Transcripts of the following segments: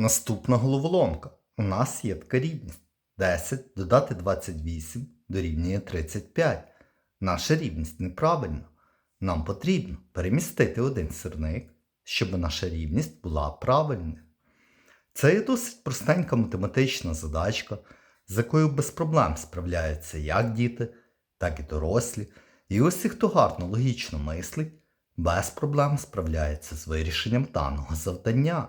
Наступна головоломка. У нас є така рівність. 10 додати 28 дорівнює 35. Наша рівність неправильна. Нам потрібно перемістити один сірник, щоб наша рівність була правильною. Це є досить простенька математична задачка, з якою без проблем справляються як діти, так і дорослі. І усі, хто гарно логічно мислить, без проблем справляється з вирішенням даного завдання.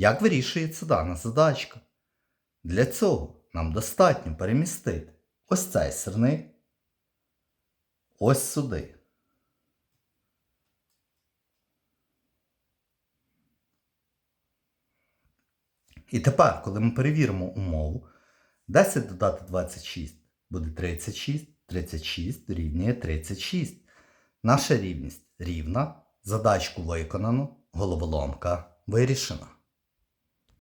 Як вирішується дана задачка? Для цього нам достатньо перемістити ось цей сирник ось сюди. І тепер, коли ми перевіримо умову, 10 додати 26 буде 36, 36 дорівнює 36. Наша рівність рівна, задачку виконано, головоломка вирішена.